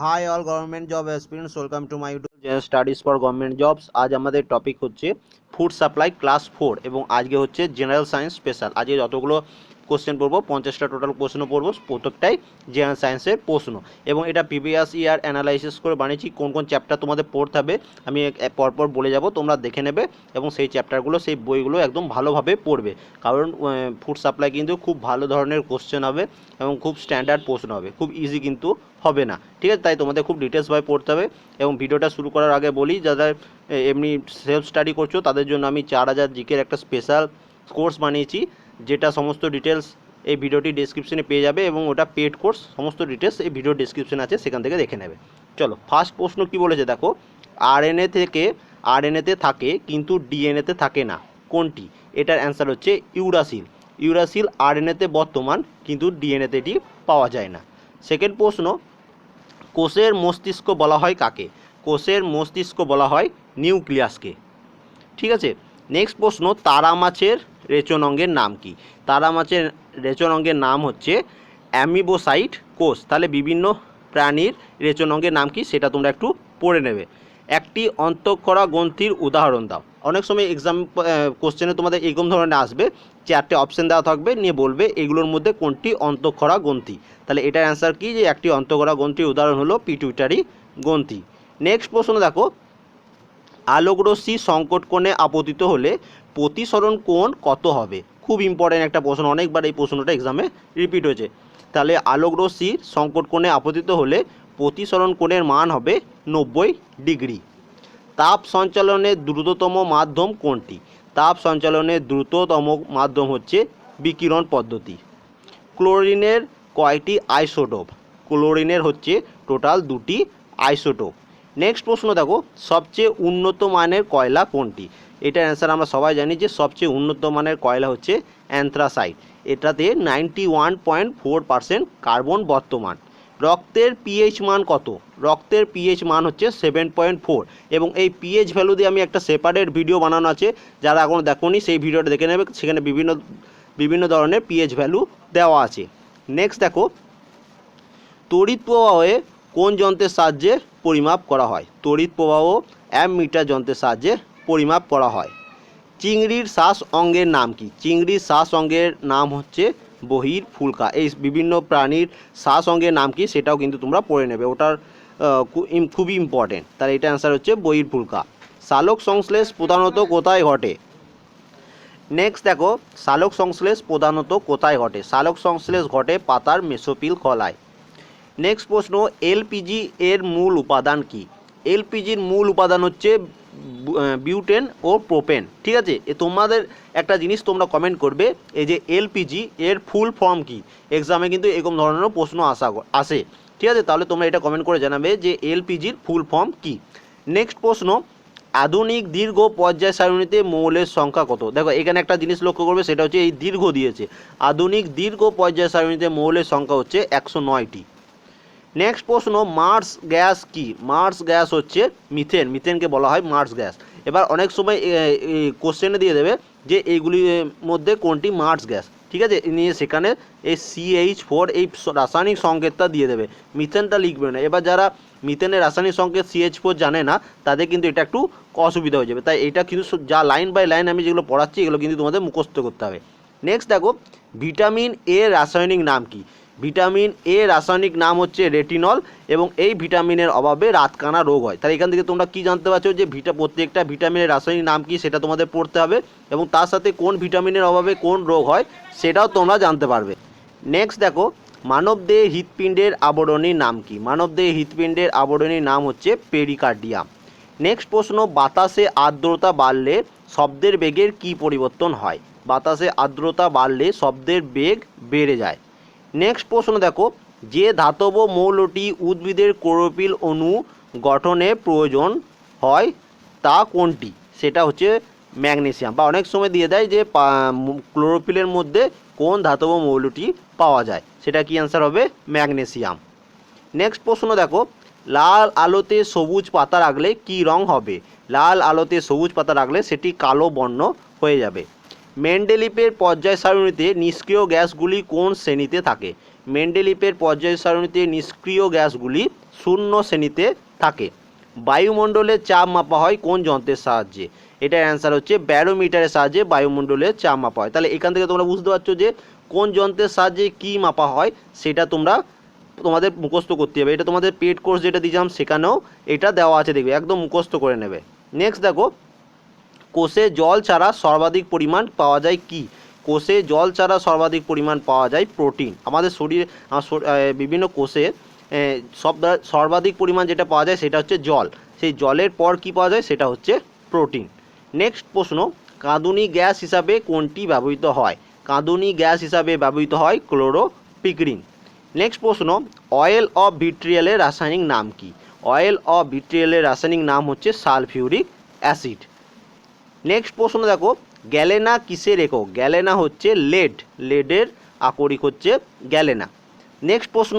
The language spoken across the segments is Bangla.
Hi all government job experience welcome to my YouTube studies for government jobs আজ আমাদের টপিক হচ্ছে ফুড সাপ্লাই ক্লাস ফোর এবং আজকে হচ্ছে জেনারেল সায়েন্স স্পেশাল আজকে যতগুলো কোশ্চেন পড়ব, পঞ্চাশটা টোটাল প্রশ্ন পড়ব, প্রত্যেকটাই জেনারেল সায়েন্সের প্রশ্ন। এবং এটা প্রিভিয়াস ইয়ার অ্যানালাইসিস করে বানিয়েছি, কোন কোন চ্যাপ্টার তোমাদের পড়তে হবে, আমি পরপর বলে যাব, তোমরা দেখে নেবে এবং সেই চ্যাপ্টারগুলো সেই বইগুলো একদম ভালোভাবে পড়বে। কারণ ফুড সাপ্লাই কিন্তু খুব ভালো ধরনের কোশ্চেন হবে এবং খুব স্ট্যান্ডার্ড প্রশ্ন হবে, খুব ইজি কিন্তু হবে না। ঠিক আছে? তাই তোমাদের খুব ডিটেলসভাবে পড়তে হবে এবং ভিডিওটা শুরু করার আগে বলি, যারা এমনি সেলফ স্টাডি করছ, তাদের জন্য আমি চার হাজার জিকের একটা স্পেশাল কোর্স বানিয়েছি। যেটা সমস্ত ডিটেলস এই ভিডিওটি ডিসক্রিপশনে পেয়ে যাবে এবং ওটা পেড কোর্স সমস্ত ডিটেলস এই ভিডিও ডিসক্রিপশন আছে, সেখান থেকে দেখে নেবে। চলো ফার্স্ট প্রশ্ন কি বলেছে দেখো? আরএনএ থেকে আরএনএতে থাকে, কিন্তু ডিএনএতে থাকে না। কোনটি? এটার অ্যান্সার হচ্ছে ইউরাসিল ইউরাসিল আরএনএতে বর্তমান, কিন্তু ডিএনএতে এটি পাওয়া যায় না। সেকেন্ড প্রশ্ন, কোষের মস্তিষ্ক বলা হয় কাকে? কোষের মস্তিষ্ক বলা হয় নিউক্লিয়াসকে। ঠিক আছে? নেক্সট প্রশ্ন, তারা মাছের রেচন অঙ্গের নাম কি? তারা মাছের রেচন অঙ্গের নাম হচ্ছে অ্যামিবোসাইট কোষ। তাহলে বিভিন্ন প্রাণীর রেচন অঙ্গের নাম কি? সেটা তোমরা একটু পড়ে নেবে। একটি অন্তঃক্ষরা গ্রন্থির উদাহরণ দাও। অনেক সময় এক্সাম কোশ্চেনে তোমাদের এরকম ধরনের আসবে, চারটে অপশন দেওয়া থাকবে, নিয়ে বলবে এগুলোর মধ্যে কোনটি অন্তঃক্ষরা গ্রন্থি? তাহলে এটার অ্যান্সার কি? যে একটি অন্তঃক্ষরা গ্রন্থির উদাহরণ হলো পিটুইটারি গ্রন্থি। নেক্সট প্রশ্ন দেখো আলোকরশ্মি সংকট কোণে আপতিত হলে প্রতিসরণ কোণ কত হবে? খুব ইম্পর্ট্যান্ট একটা প্রশ্ন, অনেকবার এই প্রশ্নটা এক্সামে রিপিট হয়েছে। তাহলে আলোকরশ্মির সংকট কোণে আপতিত হলে প্রতিসরণ কোণের মান হবে নব্বই ডিগ্রি। তাপ সঞ্চালনের দ্রুততম মাধ্যম কোনটি? তাপ সঞ্চালনের দ্রুততম মাধ্যম হচ্ছে বিকিরণ পদ্ধতি। ক্লোরিনের কয়টি আইসোটোপ? ক্লোরিনের হচ্ছে টোটাল দুটি আইসোটোপ। নেক্সট প্রশ্ন দেখো, সবচেয়ে উন্নত মানের কয়লা কোনটি? এটার অ্যান্সার আমরা সবাই জানি যে সবচেয়ে উন্নত মানের কয়লা হচ্ছে অ্যান্থ্রাসাইড এটাতে ninety one point four percent carbon বর্তমান। রক্তের পিএইচ মান কত? রক্তের পিএইচ মান হচ্ছে সেভেন পয়েন্ট ফোর এবং এই পিএইচ ভ্যালু দিয়ে আমি একটা সেপারেট ভিডিও বানানো আছে। যারা এখনও দেখোনি, সেই ভিডিওটা দেখে নেবে। সেখানে বিভিন্ন বিভিন্ন ধরনের পিএইচ ভ্যালু দেওয়া আছে। নেক্সট দেখো, তড়িৎ প্রবাহে কোন যন্ত্রের সাহায্যে পরিমাপ করা হয়? তড়িৎ প্রবাহ অ্যাম মিটার যন্ত্রের সাহায্যে পরিমাপ করা হয়। চিংড়ির শ্বাস অঙ্গের নাম কি? চিংড়ির শ্বাস অঙ্গের নাম হচ্ছে বহির ফুলকা। এই বিভিন্ন প্রাণীর শ্বাস অঙ্গের নাম কি সেটাও কিন্তু তোমরা পড়ে নেবে। ওটার খুবই ইম্পর্টেন্ট তাহলে এটা অ্যান্সার হচ্ছে বহির ফুলকা। শালক সংশ্লেষ প্রধানত কোথায় ঘটে? নেক্সট দেখো, শালক সংশ্লেষ প্রধানত কোথায় ঘটে? শালক সংশ্লেষ ঘটে পাতার মেসোপিল কলায় নেক্সট প্রশ্ন, এলপিজি এর মূল উপাদান কি? এলপিজির মূল উপাদান হচ্ছে বিউটেন ও প্রোপেন। ঠিক আছে? এ তোমাদের একটা জিনিস তোমরা কমেন্ট করবে, এই যে এলপিজি এর ফুল ফর্ম কি? এক্সামে কিন্তু এরকম ধরনের প্রশ্ন আসা আসে। ঠিক আছে? তাহলে তোমরা এটা কমেন্ট করে জানাবে যে এলপিজির ফুল ফর্ম কি? নেক্সট প্রশ্ন, আধুনিক দীর্ঘ পর্যায় সারণীতে মৌলের সংখ্যা কত? দেখো, এখানে একটা জিনিস লক্ষ্য করবে, সেটা হচ্ছে এই দীর্ঘ দিয়েছে। আধুনিক দীর্ঘ পর্যায় সারণীতে মৌলের সংখ্যা হচ্ছে একশো নয়টি। নেক্সট প্রশ্ন মার্স গ্যাস কি? মার্স গ্যাস হচ্ছে মিথেন মিথেনকে বলা হয় মার্স গ্যাস এবার অনেক সময় কোশ্চেনে দিয়ে দেবে যে এইগুলির মধ্যে কোনটি মার্স গ্যাস ঠিক আছে? নিয়ে সেখানে এই সিএইচ ফোর এই রাসায়নিক সংকেতটা দিয়ে দেবে। মিথেনটা লিখবে না। এবার যারা মিথেনের রাসায়নিক সংকেত সিএইচ ফোর জানে না, তাদের কিন্তু এটা একটু অসুবিধা হয়ে যাবে। তাই এটা কিন্তু যা লাইন বাই লাইন আমি যেগুলো পড়াচ্ছি, এগুলো কিন্তু তোমাদের মুখস্থ করতে হবে। নেক্সট দেখো ভিটামিন এ রাসায়নিক নাম কি? ভিটামিন এ রাসায়নিক নাম হচ্ছে রেটিনল এবং এই ভিটামিনের অভাবে রাতকানা রোগ হয়। তাহলে এখান থেকে তোমরা কি জানতে পারছ যে ভিটা প্রত্যেকটা ভিটামিনের রাসায়নিক নাম কি সেটা তোমাদের পড়তে হবে এবং তার সাথে কোন ভিটামিনের অভাবে কোন রোগ হয় সেটাও তোমরা জানতে পারবে। নেক্সট দেখো, মানবদেহে হৃৎপিণ্ডের আবরণীর নাম কি? মানবদেহে হৃৎপিণ্ডের আবরণীর নাম হচ্ছে পেরিকার্ডিয়াম নেক্সট প্রশ্ন, বাতাসে আর্দ্রতা বাড়লে শব্দের বেগের কি পরিবর্তন হয়? বাতাসে আর্দ্রতা বাড়লে শব্দের বেগ বেড়ে যায়। নেক্সট প্রশ্ন দেখো, যে ধাতব মৌলটি উদ্ভিদের ক্লোরোফিল অণু গঠনে প্রয়োজন হয়, তা কোনটি? সেটা হচ্ছে ম্যাগনেসিয়াম। বা অনেক সময় দিয়ে দেয় যে ক্লোরোফিলের মধ্যে কোন ধাতব মৌলটি পাওয়া যায়? সেটা কি অ্যান্সার হবে? ম্যাগনেসিয়াম। নেক্সট প্রশ্ন দেখো, লাল আলোতে সবুজ পাতা রাখলে কি রং হবে? লাল আলোতে সবুজ পাতা রাখলে সেটি কালো বর্ণ হয়ে যাবে। মেন্ডেলিপের পর্যায় সারণীতে নিষ্ক্রিয় গ্যাসগুলি কোন শ্রেণীতে থাকে? মেন্ডেলিপের পর্যায় সারণীতে নিষ্ক্রিয় গ্যাসগুলি শূন্য শ্রেণীতে থাকে। বায়ুমণ্ডলের চাপ মাপা হয় কোন যন্ত্রের সাহায্যে? এটার অ্যান্সার হচ্ছে ব্যারোমিটারের সাহায্যে বায়ুমণ্ডলের চাপ মাপা হয়। তাহলে এখান থেকে তোমরা বুঝতে পারছ যে কোন যন্ত্রের সাহায্যে কী মাপা হয়, সেটা তোমরা তোমাদের মুখস্থ করতে হবে। এটা তোমাদের পেড কোর্স যেটা দিয়েছিলাম, সেখানেও এটা দেওয়া আছে। দেখবে একদম মুখস্থ করে নেবে। নেক্সট দেখো কোষে জল ছাড়া সর্বাধিক পরিমাণ পাওয়া যায় কি? কোষে জল ছাড়া সর্বাধিক পরিমাণ পাওয়া যায় প্রোটিন। আমাদের শরীরে বিভিন্ন কোষে সব, সর্বাধিক পরিমাণ যেটা পাওয়া যায় সেটা হচ্ছে জল। সেই জলের পর কি পাওয়া যায়? সেটা হচ্ছে প্রোটিন। নেক্সট প্রশ্ন, কাঁদুনি গ্যাস হিসাবে কোনটি ব্যবহৃত হয়? কাঁদুনি গ্যাস হিসাবে ব্যবহৃত হয় ক্লোরোপিক্রিন নেক্সট প্রশ্ন, অয়েল অফ ভিট্রিয়ালের রাসায়নিক নাম কি? অয়েল অফ ভিট্রিয়ালের রাসায়নিক নাম হচ্ছে সালফিউরিক অ্যাসিড। নেক্সট প্রশ্ন দেখো, গ্যালেনা কিসের একক গ্যালেনা হচ্ছে লেড লেডের আকরিক হচ্ছে গ্যালেনা। নেক্সট প্রশ্ন,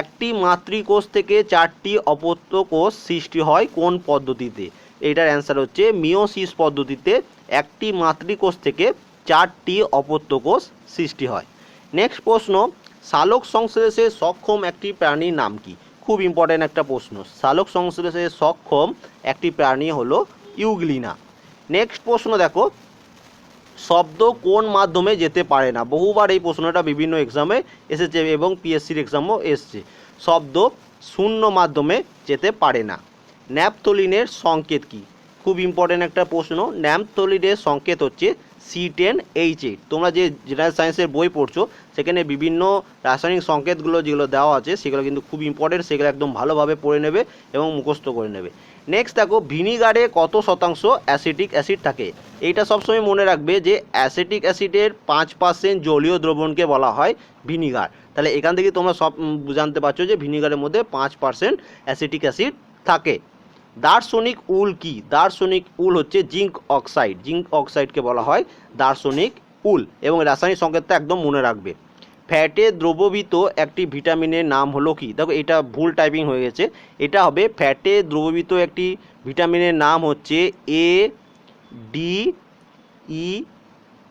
একটি মাতৃকোষ থেকে চারটি অপত্য কোষ সৃষ্টি হয় কোন পদ্ধতিতে? এটার অ্যান্সার হচ্ছে মিওসিস পদ্ধতিতে একটি মাতৃকোষ থেকে চারটি অপত্য কোষ সৃষ্টি হয়। নেক্সট প্রশ্ন সালোক সংশ্লেষে সক্ষম একটি প্রাণীর নাম কি? খুব ইম্পর্ট্যান্ট একটা প্রশ্ন। শালক সংশ্লেষে সক্ষম একটি প্রাণী হলো ইউগ্লিনা। নেক্সট প্রশ্ন দেখো। শব্দ কোন মাধ্যমে যেতে পারে না? বহুবার এই প্রশ্নটা বিভিন্ন এক্সামে এসেছে এবং পিএসসির এক্সামও এসছে। শব্দ শূন্য মাধ্যমে যেতে পারে না। ন্যাপথলিনের সংকেত কি? খুব ইম্পর্টেন্ট একটা প্রশ্ন। ন্যাপথলিনের সংকেত হচ্ছে সি টেন এইচ এইট তোমরা যে জেনারেল সায়েন্সের বই পড়ছো, সেখানে বিভিন্ন রাসায়নিক সংকেতগুলো যেগুলো দেওয়া আছে, সেগুলো কিন্তু খুব ইম্পর্টেন্ট সেগুলো একদম ভালোভাবে পড়ে নেবে এবং মুখস্থ করে নেবে। নেক্সট দেখো, ভিনিগারে কত শতাংশ অ্যাসিটিক অ্যাসিড থাকে? এইটা সবসময় মনে রাখবে যে অ্যাসিটিক অ্যাসিডের পাঁচ পার্সেন্ট জলীয় দ্রবণকে বলা হয় ভিনিগার। তাহলে এখান থেকে তোমরা সব জানতে পারছ যে ভিনিগারের মধ্যে পাঁচ পার্সেন্ট অ্যাসিটিক অ্যাসিড থাকে। দার্শনিক উল কি? দার্শনিক উল হচ্ছে জিঙ্ক অক্সাইড। জিঙ্ক অক্সাইডকে বলা হয় দার্শনিক উল এবং রাসায়নিক সংকেতটা একদম মনে রাখবে। ফ্যাটে দ্রবীভূত একটি ভিটামিনের নাম হলো কি? দেখো, এটা ভুল টাইপিং হয়ে গেছে। এটা হবে ফ্যাটে দ্রবীভূত একটি ভিটামিনের নাম হচ্ছে এ ডি ই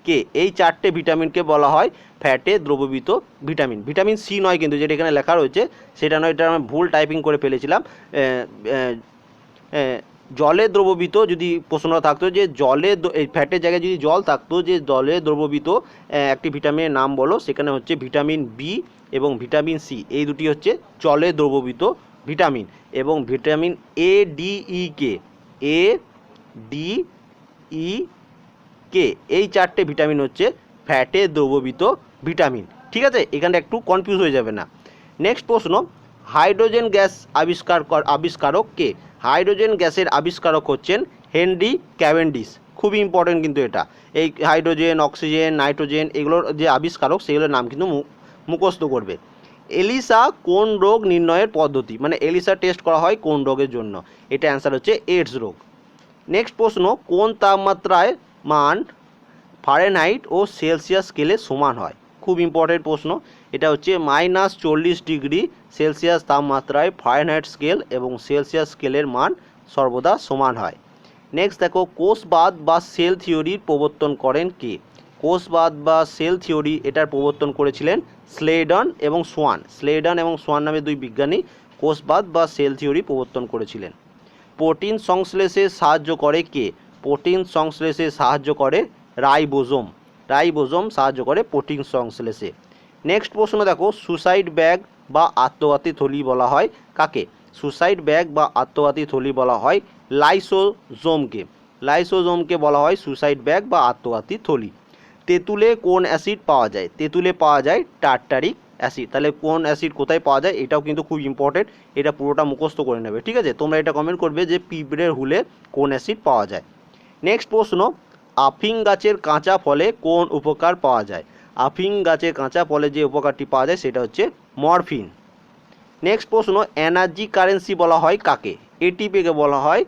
কে এই চারটে ভিটামিনকে বলা হয় ফ্যাটে দ্রবীভূত ভিটামিন। ভিটামিন সি নয় কিন্তু যেটা এখানে লেখা রয়েছে, সেটা নয়, এটা আমি ভুল টাইপিং করে ফেলেছিলাম। জলে দ্রবীভূত যদি প্রশ্ন থাকতো যে জলে এই ফ্যাটের জায়গায় যদি জল থাকতো যে জলে দ্রবীভূত একটি ভিটামিনের নাম বলো, সেখানে হচ্ছে ভিটামিন বি এবং ভিটামিন সি এই দুটি হচ্ছে জলে দ্রবীভূত ভিটামিন এবং vitamin A D E K A D E K এই চারটে ভিটামিন হচ্ছে ফ্যাটে দ্রবীভূত ভিটামিন। ঠিক আছে? এখানটা একটু কনফিউজ হয়ে যাবে না। নেক্সট প্রশ্ন, হাইড্রোজেন গ্যাস আবিষ্কার কর- আবিষ্কারক কে? হাইড্রোজেন গ্যাসের আবিষ্কারক হচ্ছেন হেনরি ক্যাভেন্ডিস খুবই ইম্পর্টেন্ট কিন্তু এটা। এই হাইড্রোজেন, অক্সিজেন, নাইট্রোজেন এগুলোর যে আবিষ্কারক, সেগুলোর নাম কিন্তু মুখস্থ করবে। এলিসা কোন রোগ নির্ণয়ের পদ্ধতি? মানে এলিসা টেস্ট করা হয় কোন রোগের জন্য? এটা অ্যান্সার হচ্ছে এইডস রোগ। নেক্সট প্রশ্ন, কোন তাপমাত্রায় মান ফারেনহাইট ও সেলসিয়াস স্কেলে সমান হয়? খুব ইম্পর্টেন্ট প্রশ্ন। এটা হচ্ছে মাইনাস চল্লিশ ডিগ্রি সেলসিয়াস তাপমাত্রায় ফারেনহাইট স্কেল এবং সেলসিয়াস স্কেলের মান সর্বদা সমান হয়। নেক্সট দেখো, কোষবাদ বা সেল থিওরির প্রবর্তন করেন কে? কোষবাদ বা সেল থিওরি এটার প্রবর্তন করেছিলেন স্লেডন এবং সোয়ান স্লেডন এবং সোয়ান নামে দুই বিজ্ঞানী কোষবাদ বা সেল থিওরি প্রবর্তন করেছিলেন। প্রোটিন সংশ্লেষে সাহায্য করে কে? প্রোটিন সংশ্লেষে সাহায্য করে রাইবোজোম। রাইবোজোম সাহায্য করে প্রোটিন সংশ্লেষে। নেক্সট প্রশ্ন দেখো সুসাইড ব্যাগ বা আত্মঘাতী থলি বলা হয় কাকে? সুসাইড ব্যাগ বা আত্মঘাতী থলি বলা হয় লাইসোজোমকে লাইসোজোমকে বলা হয় সুসাইড ব্যাগ বা আত্মঘাতী থলি। তেঁতুলে কোন অ্যাসিড পাওয়া যায়? তেঁতুলে পাওয়া যায় টার্টারিক অ্যাসিড। তাহলে কোন অ্যাসিড কোথায় পাওয়া যায়? এটাও কিন্তু খুব ইম্পর্টেন্ট এটা পুরোটা মুখস্থ করে নেবে, ঠিক আছে? তোমরা এটা কমেন্ট করবে যে পিঁপড়ের হুলে কোন অ্যাসিড পাওয়া যায়। নেক্সট প্রশ্ন আফিং গাছের কাঁচা ফলে কোন উপকার পাওয়া যায়? আফিং গাছের কাঁচা ফলে যে উপকারটি পাওয়া যায় সেটা হচ্ছে মরফিন। নেক্সট প্রশ্ন, এনার্জি কারেন্সি বলা হয় কাকে? এটিপিকে বলা হয়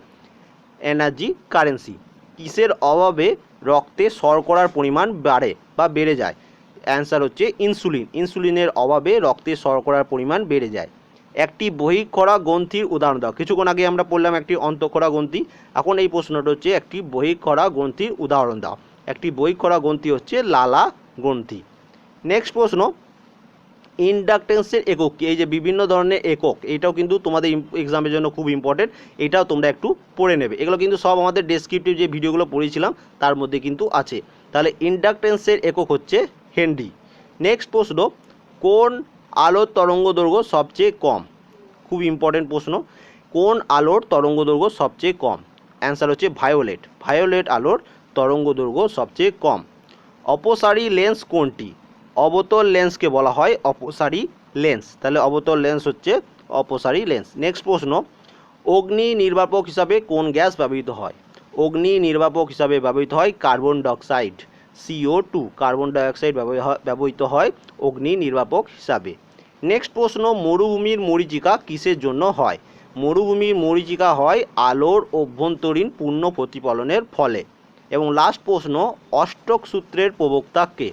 এনার্জি কারেন্সি। কিসের অভাবে রক্তে শর্করার পরিমাণ বাড়ে বা বেড়ে যায়? অ্যান্সার হচ্ছে ইনসুলিন। ইনসুলিনের অভাবে রক্তে শর্করার পরিমাণ বেড়ে যায়। একটি বহিঃক্ষরা গ্রন্থির উদাহরণ দাও। কিছুক্ষণ আগে আমরা পড়লাম একটি অন্তঃক্ষরা গ্রন্থি। এখন এই প্রশ্নটা হচ্ছে একটি বহিঃক্ষরা গ্রন্থির উদাহরণ দাও। একটি বহিঃক্ষরা গ্রন্থি হচ্ছে লালা গ্রন্থি। নেক্সট প্রশ্ন ইন্ডাকটেন্সের একক কি? এই যে বিভিন্ন ধরনের একক, এটাও কিন্তু তোমাদের এক্সামের জন্য খুব ইম্পর্টেন্ট এটাও তোমরা একটু পড়ে নেবে। এগুলো কিন্তু সব আমাদের ডেসক্রিপটিভ যে ভিডিওগুলো পড়েছিলাম, তার মধ্যে কিন্তু আছে। তাহলে ইন্ডাকটেন্সের একক হচ্ছে হেনরি। নেক্সট প্রশ্ন, কোন আলোর তরঙ্গ দৈর্ঘ্য সবচেয়ে কম? খুব ইম্পর্টেন্ট প্রশ্ন, কোন আলোর তরঙ্গ দৈর্ঘ্য সবচেয়ে কম? অ্যান্সার হচ্ছে ভায়োলেট ভায়োলেট আলোর তরঙ্গ দৈর্ঘ্য সবচেয়ে কম। অপসারী লেন্স কোনটি? অবতল লেন্সকে বলা হয় অপসারী লেন্স। তাহলে অবতল লেন্স হচ্ছে অপসারী লেন্স। নেক্সট প্রশ্ন, অগ্নি নির্বাপক হিসাবে কোন গ্যাস ব্যবহৃত হয়? অগ্নি নির্বাপক হিসাবে ব্যবহৃত হয় carbon dioxide CO two carbon dioxide ব্যবহৃত হয় অগ্নি নির্বাপক হিসাবে। নেক্সট প্রশ্ন, মরুভূমির মরীচিকা কিসের জন্য হয়? মরুভূমির মরীচিকা হয় আলোর অভ্যন্তরীণ পূর্ণ প্রতিফলনের ফলে। এবং লাস্ট প্রশ্ন, অষ্টক সূত্রের প্রবক্তা কে?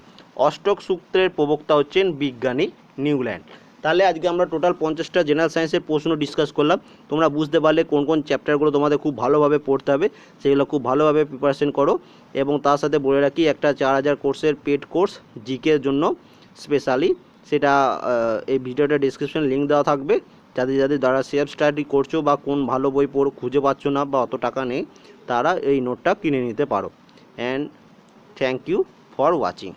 অষ্টক সূত্রের প্রবক্তা হচ্ছেন বিজ্ঞানী নিউল্যান্ড। তাহলে আজকে আমরা টোটাল পঞ্চাশটা জেনারেল সায়েন্সের প্রশ্ন ডিসকাস করলাম। তোমরা বুঝতে পারলে কোন কোন চ্যাপ্টারগুলো তোমাদের খুব ভালোভাবে পড়তে হবে, সেগুলো খুব ভালোভাবে প্রিপারেশন করো। এবং তার সাথে বলে রাখি, একটা চার হাজার কোর্সের পেড কোর্স জিকের জন্য স্পেশালি সেটা এই ভিডিওটা ডিসক্রিপশন লিঙ্ক দেওয়া থাকবে। যাদের যাদের যারা সেলফ স্টাডি করছ বা কোন ভালো বই পড়ো, খুঁজে পাচ্ছ না বা অত টাকা নেই, তারা এই নোটটা কিনে নিতে পারো। And thank you for watching